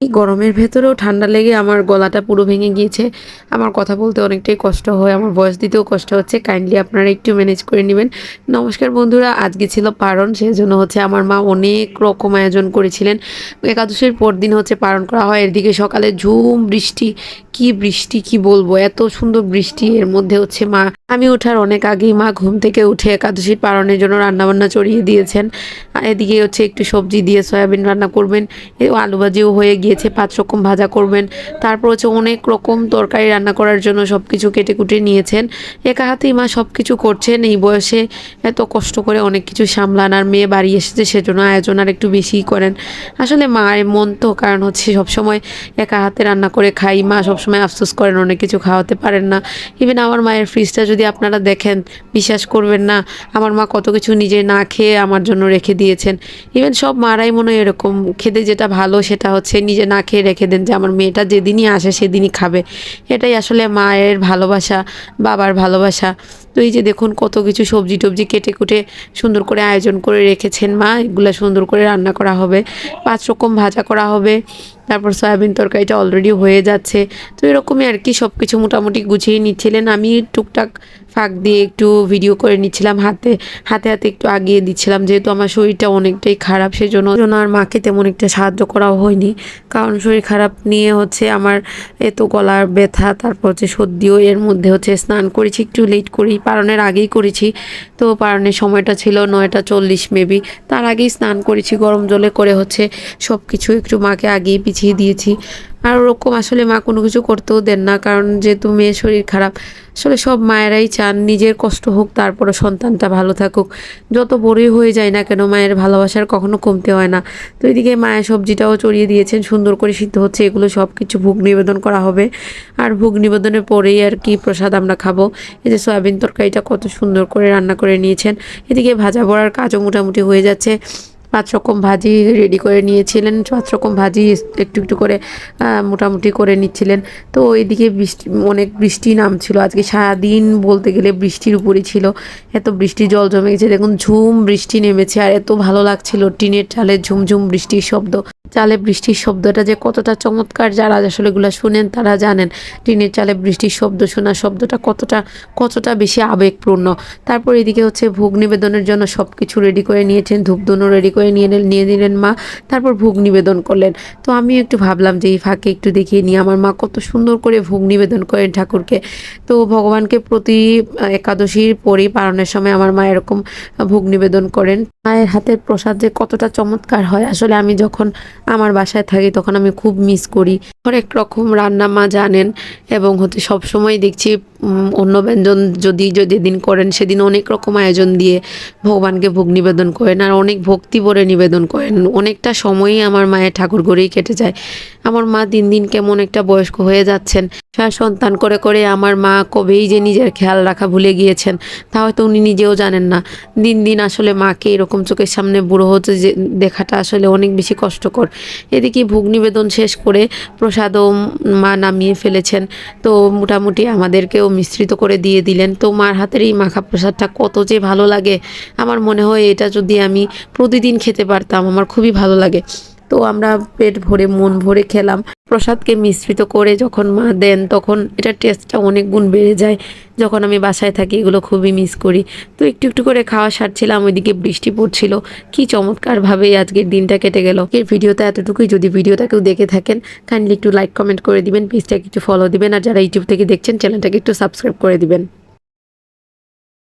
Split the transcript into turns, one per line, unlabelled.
গরমের ভেতরেও ঠান্ডা লেগে আমার গলাটা পুরো ভেঙে গিয়েছে। আমার কথা বলতে অনেকটাই কষ্ট হয়, আমার ভয়েস দিতেও কষ্ট হচ্ছে। কাইন্ডলি আপনারা একটু ম্যানেজ করে নেবেন। নমস্কার বন্ধুরা, আজকে ছিল পারণ সেই জন্য হচ্ছে আমার মা অনেক রকম আয়োজন করেছিলেন। একাদশীর পর দিন হচ্ছে পালন করা হয়। এদিকে সকালে ঝুম বৃষ্টি, কি বৃষ্টি, কি বলব? এত সুন্দর বৃষ্টি, এর মধ্যে হচ্ছে মা, আমি ওঠার অনেক আগেই মা ঘুম থেকে উঠে একাদশীর পালনের জন্য রান্নাবান্না চড়িয়ে দিয়েছেন। এদিকে হচ্ছে একটু সবজি দিয়ে সয়াবিন রান্না করবেন। আলু ভাজিও হয়ে গিয়েছে, পাঁচ রকম ভাজা করবেন। তারপর হচ্ছে অনেক রকম তরকারি রান্না করার জন্য সব কিছু কেটে কুটে নিয়েছেন। একা হাতেই মা সব কিছু করছেন। এই বয়সে এত কষ্ট করে অনেক কিছু সামলান আর মেয়ে বাড়ি এসেছে সেজন্য আয়োজন আর একটু বেশিই করেন। আসলে মায়ের মন তো, কারণ হচ্ছে সবসময় একা হাতে রান্না করে খাই। মা সবসময় আফসোস করেন, অনেক কিছু খাওয়াতে পারেন না। ইভেন আমার মায়ের ফ্রিজটা যদি আপনারা দেখেন, বিশ্বাস করবেন না, আমার মা কত কিছু নিজে না খেয়ে আমার জন্য রেখে দিয়েছেন। ইভেন সব মারাই মনে হয় এরকম। খেতে যেটা ভালো সেটা হচ্ছে নিজে না খেয়ে রেখে দেন, যে আমার মেয়েটা যেদিনই আসে সেদিনই খাবে। এটাই আসলে মায়ের ভালোবাসা, বাবার ভালোবাসা। তো এই যে দেখুন কত কিছু সবজি টবজি কেটে কুটে সুন্দর করে আয়োজন করে রেখেছেন মা। এগুলো সুন্দর করে রান্না করা হবে, পাঁচ রকম ভাজা করা হবে। তারপর সয়াবিন তরকারিটা অলরেডি হয়ে যাচ্ছে। তো এরকমই আর কি সব কিছু মোটামুটি গুছিয়ে নিচ্ছিলেন। আমি টুকটাক ফাঁক দিয়ে একটু ভিডিও করে নিচ্ছিলাম, হাতে হাতে হাতে একটু আগিয়ে দিচ্ছিলাম। যেহেতু আমার শরীরটা অনেকটাই খারাপ, সেজন্য জন্য আর মাকে তেমন একটা সাহায্য করাও হয়নি। কারণ শরীর খারাপ নিয়ে হচ্ছে আমার এত গলার ব্যথা, তারপর হচ্ছে সর্দিও, এর মধ্যে হচ্ছে স্নান করেছি, একটু লেট করি পারণের আগেই করেছি। তো পারণের সময়টা ছিল নয়টা চল্লিশ মেবি তার আগেই স্নান করেছি, গরম জলে করে হচ্ছে সব কিছু একটু মাকে আগেই পিছিয়ে দিয়েছি। আর ওরকম আসলে মা কোনো কিছু করতেও দেন না, কারণ যেহেতু মেয়ের শরীর খারাপ, আসলে সব মায়েরাই চান নিজের কষ্ট হোক তারপরে সন্তানটা ভালো থাকুক। যত বড়ই হয়ে যায় না কেন, মায়ের ভালোবাসার কখনো কমতে হয় না। তো এদিকে মায়ের সবজিটাও চড়িয়ে দিয়েছেন, সুন্দর করে সিদ্ধ হচ্ছে, এগুলো সব কিছু ভোগ নিবেদন করা হবে। আর ভোগ নিবেদনের পরেই আর কি প্রসাদ আমরা খাব। এই যে সয়াবিন তরকারিটা কত সুন্দর করে রান্না করে নিয়েছেন। এদিকে ভাজা বড়ার কাজও মোটামুটি হয়ে যাচ্ছে। পাঁচ রকম ভাজি রেডি করে নিয়েছিলেন পাঁচ রকম ভাজি একটু একটু করে মোটামুটি করে নিচ্ছিলেন। তো এদিকে বৃষ্টি, অনেক বৃষ্টি নামছিল। আজকে সারাদিন বলতে গেলে বৃষ্টির উপরই ছিল। এত বৃষ্টি, জল জমে গেছে। দেখুন, ঝুম বৃষ্টি নেমেছে আর এত ভালো লাগছিল। টিনের চালে ঝুমঝুম বৃষ্টির শব্দ। চালে বৃষ্টির শব্দটা যে কতটা চমৎকার যারা আসলে এগুলো শুনেন তারা জানেন। টিনের চালে বৃষ্টির শব্দ শোনা শব্দটা কতটা কতটা বেশি আবেগপূর্ণ। তারপর এদিকে হচ্ছে ভোগ নিবেদনের জন্য সব কিছু রেডি করে নিয়েছেন, ধূপধুনো রেডি করে নিয়ে নিয়ে নিলেন মা। তারপর ভোগ নিবেদন করলেন। তো আমি একটু ভাবলাম যে এই ফাঁকে একটু দেখিয়ে নিই, আমার মা কত সুন্দর করে ভোগ নিবেদন করেন ঠাকুরকে। তো ভগবানকে প্রতি একাদশীর পরেই পালনের সময় আমার মা এরকম ভোগ নিবেদন করেন। মায়ের হাতের প্রসাদ যে কতটা চমৎকার হয়। আসলে আমি যখন আমার বাসায় থাকি তখন আমি খুব মিস করি। হরেক রকম রান্না মা জানেন এবং হচ্ছে সব সময় দেখছি অন্য ব্যঞ্জন যদি যদি দিন করেন, সেদিন অনেক রকম আয়োজন দিয়ে ভগবানকে ভোগ নিবেদন করেন আর অনেক ভক্তি ভরে নিবেদন করেন। অনেকটা সময়ই আমার মায়ের ঠাকুর ঘরেই কেটে যায়। আমার মা দিন দিন কেমন একটা বয়স্ক হয়ে যাচ্ছেন। সন্তান করে করে আমার মা কবেই যে নিজের খেয়াল রাখা ভুলে গিয়েছেন, তা হয়তো উনি নিজেও জানেন না। দিন দিন আসলে মাকে এরকম চোখের সামনে বুড়ো হতে যে, দেখাটা আসলে অনেক বেশি কষ্টকর। এদিকে ভোগ নিবেদন শেষ করে প্রসাদও মা নামিয়ে ফেলেছেন। তো মোটামুটি আমাদেরকেও মিশ্রিত করে দিয়ে দিলেন। তো মার হাতের এই মাখা প্রসাদটা কত যে ভালো লাগে। আমার মনে হয় এটা যদি আমি প্রতিদিন খেতে পারতাম, আমার খুবই ভালো লাগে। তো আমরা পেট ভরে, মন ভরে খেলাম। প্রসাদকে মিশ্রিত করে যখন মা দেন, তখন এটার টেস্টটা অনেক গুণ বেড়ে যায়। যখন আমি বাসায় থাকি, এগুলো খুবই মিস করি। তো একটু একটু করে খাওয়া সারছিলাম, ওইদিকে বৃষ্টি পড়ছিল। কি চমৎকারভাবে আজকের দিনটা কেটে গেল। এর ভিডিওতে এতটুকুই। যদি ভিডিওটা কেউ দেখে থাকেন কাইন্ডলি একটু লাইক কমেন্ট করে দিবেন। পেজটাকে একটু ফলো দিবেন। আর যারা ইউটিউব থেকে দেখছেন চ্যানেলটাকে একটু সাবস্ক্রাইব করে দিবেন।